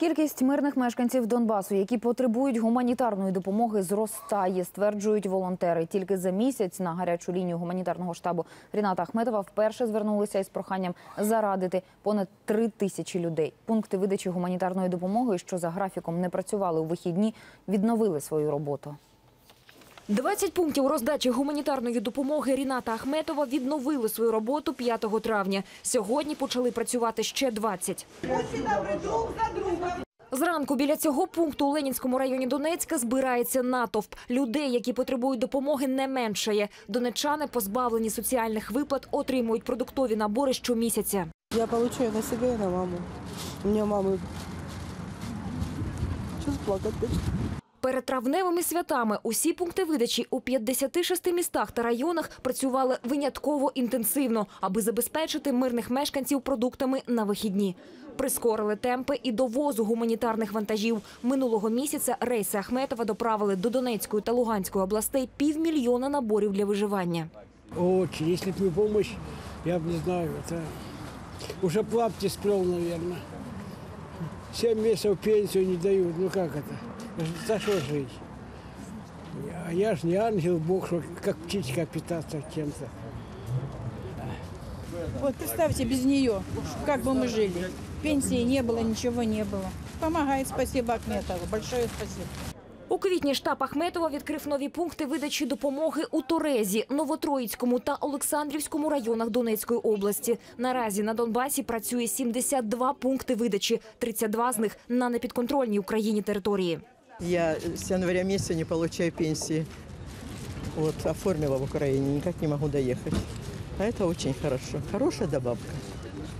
Кількість мирних мешканців Донбасу, які потребують гуманітарної допомоги, зростає, стверджують волонтери. Тільки за місяць на гарячу лінію гуманітарного штабу Ріната Ахметова вперше звернулися із проханням зарадити понад три тисячі людей. Пункти видачі гуманітарної допомоги, що за графіком не працювали у вихідні, відновили свою роботу. 20 пунктів роздачі гуманітарної допомоги Ріната Ахметова відновили свою роботу 5 травня. Сьогодні почали працювати ще 20. Зранку біля цього пункту у Ленінському районі Донецька збирається натовп. Людей, які потребують допомоги, не меншає. Донеччани, позбавлені соціальних виплат, отримують продуктові набори щомісяця. Я получаю на себя и на маму. У мамы... Сейчас плакать хочу. Перед травневими святами усі пункти видачі у 56 містах та районах працювали винятково інтенсивно, аби забезпечити мирних мешканців продуктами на вихідні. Прискорили темпи і довозу гуманітарних вантажів. Минулого місяця рейси Ахметова доправили до Донецької та Луганської областей півмільйона наборів для виживання. Очень, якщо б не допомога, я б не знаю. Це вже плапті сплюв, мабуть. 7 месяцев пенсию не дают. Ну как это? За что жить? А я ж не ангел бог, что как птичка питаться чем-то. Вот представьте, без нее, как бы мы жили. Пенсии не было, ничего не было. Помогает, спасибо Ахметову. Большое спасибо. Квітні штаб Ахметова відкрив нові пункти видачі допомоги у Торезі, Новотроїцькому та Олександрівському районах Донецької області. Наразі на Донбасі працює 72 пункти видачі, 32 з них на непідконтрольній Україні території. Я с января месяца не получаю пенсии. Вот, оформила в Украине, никак не могу доехать. А это очень хорошо. Хорошая добавка.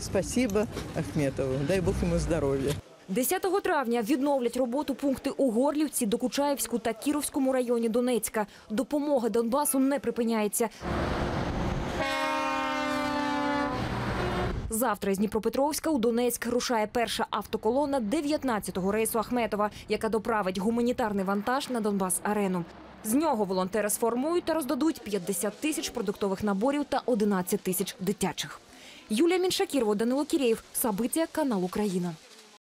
Спасибо Ахметову. Дай Бог ему здоровья. 10 травня відновлять роботу пункти у Горлівці, Докучаєвську та Кіровському районі Донецька. Допомога Донбасу не припиняється. Завтра з Дніпропетровська у Донецьк рушає перша автоколона 19-го рейсу Ахметова, яка доправить гуманітарний вантаж на Донбас-арену. З нього волонтери сформують та роздадуть 50 тисяч продуктових наборів та 11 тисяч дитячих. Юлія Міншакірова, Данило Кірєєв, Сабиття, канал Україна.